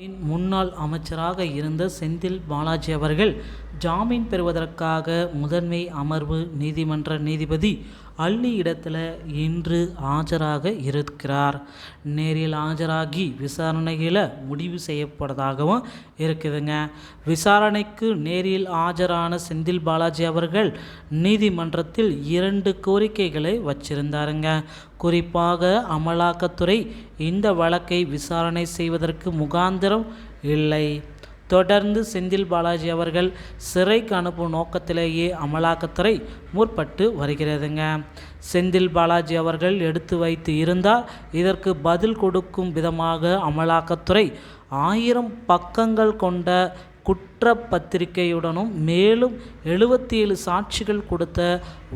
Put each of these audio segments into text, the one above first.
முன்னாள் அமைச்சராக இருந்த செந்தில் பாலாஜி அவர்கள் ஜாமீன் பெறுவதற்காக முதன்மை அமர்வு நீதிமன்ற நீதிபதி அள்ளி இடத்துல இன்று ஆஜராக இருக்கிறார். நேரில் ஆஜராகி விசாரணையில் முடிவு செய்யப்படுவதாகவும் இருக்குதுங்க. விசாரணைக்கு நேரில் ஆஜரான செந்தில் பாலாஜி அவர்கள் நீதிமன்றத்தில் இரண்டு கோரிக்கைகளை வச்சிருந்தாருங்க. குறிப்பாக அமலாக்கத்துறை இந்த வழக்கை விசாரணை செய்வதற்கு முகாந்திரம் இல்லை. தொடர்ந்து செந்தில் பாலாஜி அவர்கள் சிறைக்கு அனுப்பும் நோக்கத்திலேயே அமலாக்கத்துறை முற்பட்டு வருகிறதுங்க. செந்தில் பாலாஜி அவர்கள் எடுத்து வைத்து இருந்தால் இதற்கு பதில் கொடுக்கும் விதமாக அமலாக்கத்துறை ஆயிரம் பக்கங்கள் கொண்ட குற்றப்பத்திரிகையுடனும் மேலும் எழுபத்தி ஏழு சாட்சிகள் கொடுத்த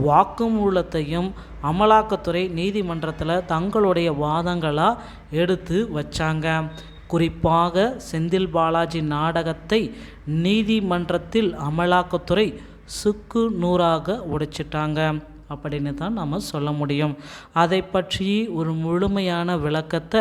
வாக்குமூலத்தையும் அமலாக்கத்துறை நீதிமன்றத்தில் தங்களுடைய வாதங்களாக எடுத்து வச்சாங்க. குறிப்பாக செந்தில் பாலாஜி நாடகத்தை நீதிமன்றத்தில் அமலாக்கத்துறை சுக்கு நூறாக உடைச்சிட்டாங்க. அப்படின்னு தான் நம்ம சொல்ல முடியும். அதை பற்றி ஒரு முழுமையான விளக்கத்தை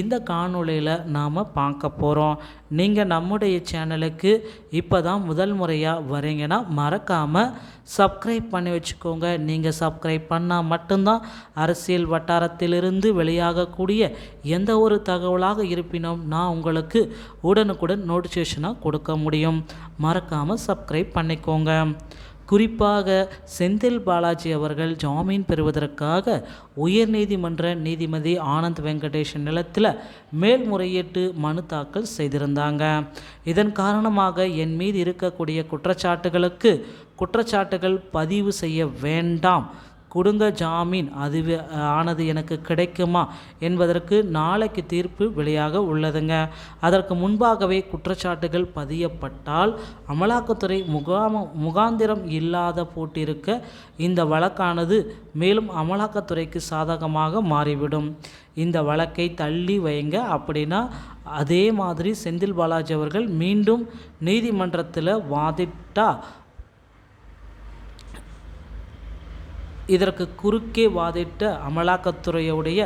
இந்த காணொளியில் நாம் பார்க்க போகிறோம் நீங்கள் நம்முடைய சேனலுக்கு இப்போ தான் முதல் முறையாக வரீங்கன்னா மறக்காமல் சப்ஸ்கிரைப் பண்ணி வச்சுக்கோங்க. நீங்கள் சப்ஸ்கிரைப் பண்ணால் மட்டும்தான் அரசியல் வட்டாரத்திலிருந்து வெளியாகக்கூடிய எந்த ஒரு தகவலாக இருப்பினும் நான் உங்களுக்கு உடனுக்குடன் நோட்டிஃபிகேஷனாக கொடுக்க முடியும். மறக்காமல் சப்ஸ்கிரைப் பண்ணிக்கோங்க. குறிப்பாக செந்தில் பாலாஜி அவர்கள் ஜாமீன் பெறுவதற்காக உயர்நீதிமன்ற நீதிபதி ஆனந்த் வெங்கடேஷன் நிலத்தில் மேல்முறையீட்டு மனு தாக்கல் செய்திருந்தாங்க. இதன் காரணமாக என் மீது இருக்கக்கூடிய குற்றச்சாட்டுகளுக்கு குற்றச்சாட்டுகள் பதிவு செய்ய வேண்டாம். கொடுங்க ஜாமீன். அது ஆனது எனக்கு கிடைக்குமா? என்பதற்கு நாளைக்கு தீர்ப்பு வெளியாக உள்ளதுங்க. அதற்கு முன்பாகவே குற்றச்சாட்டுகள் பதியப்பட்டால் அமலாக்கத்துறை முகாம முகாந்திரம் இல்லாத போட்டிருக்க இந்த வழக்கானது மேலும் அமலாக்கத்துறைக்கு சாதகமாக மாறிவிடும். இந்த வழக்கை தள்ளி வைங்க அப்படின்னா அதே மாதிரி செந்தில் பாலாஜி அவர்கள் மீண்டும் நீதிமன்றத்தில் வாதிட்டால் இதற்கு குறுக்கே வாதிட்ட அமலாக்கத்துறையுடைய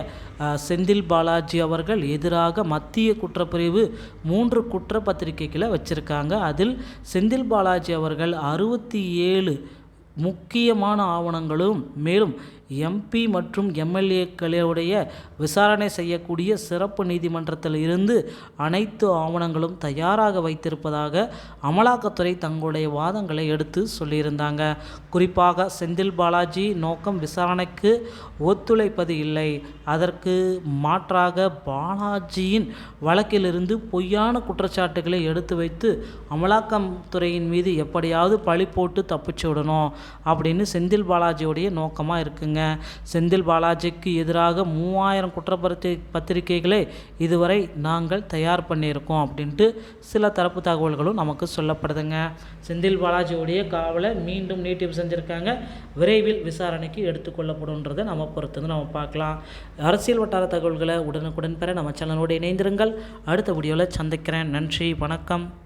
செந்தில் பாலாஜி அவர்கள் எதிராக மத்திய குற்றப்பிரிவு மூன்று குற்றப்பத்திரிகைகளை வச்சுருக்காங்க. அதில் செந்தில் பாலாஜி அவர்கள் அறுபத்தி ஏழு முக்கியமான ஆவணங்களும் மேலும் எம்பி மற்றும் எம்எல்ஏக்களுடைய விசாரணை செய்யக்கூடிய சிறப்பு நீதிமன்றத்தில் இருந்து அனைத்து ஆவணங்களும் தயாராக வைத்திருப்பதாக அமலாக்கத்துறை தங்களுடைய வாதங்களை எடுத்து சொல்லியிருந்தாங்க. குறிப்பாக செந்தில் பாலாஜி நோக்கம் விசாரணைக்கு ஒத்துழைப்பது இல்லை. அதற்கு மாற்றாக பாலாஜியின் வழக்கிலிருந்து பொய்யான குற்றச்சாட்டுகளை எடுத்து வைத்து அமலாக்கத்துறையின் மீது எப்படியாவது பழி போட்டு தப்பிச்சு விடணும் அப்படின்னு செந்தில் பாலாஜியுடைய நோக்கமாக இருக்குங்க. செந்தில் பாலாஜிக்கு எதிராக மூவாயிரம் குற்றப்பத்தி பத்திரிகைகளை இதுவரை நாங்கள் தயார் பண்ணியிருக்கோம் அப்படின்ட்டு சில தரப்பு தகவல்களும் நமக்கு சொல்லப்படுதுங்க. செந்தில் பாலாஜியுடைய காவலை மீண்டும் நீட்டிப்பு செஞ்சுருக்காங்க. விரைவில் விசாரணைக்கு எடுத்துக்கொள்ளப்படும்ன்றதை நம்ம பொறுத்து நம்ம பார்க்கலாம். அரசியல் வட்டார தகவல்களை உடனுக்குடன் பெற நம்ம சேனலோடு இணைந்திருங்கள். அடுத்த வீடியோவில் சந்திக்கிறேன். நன்றி. வணக்கம்.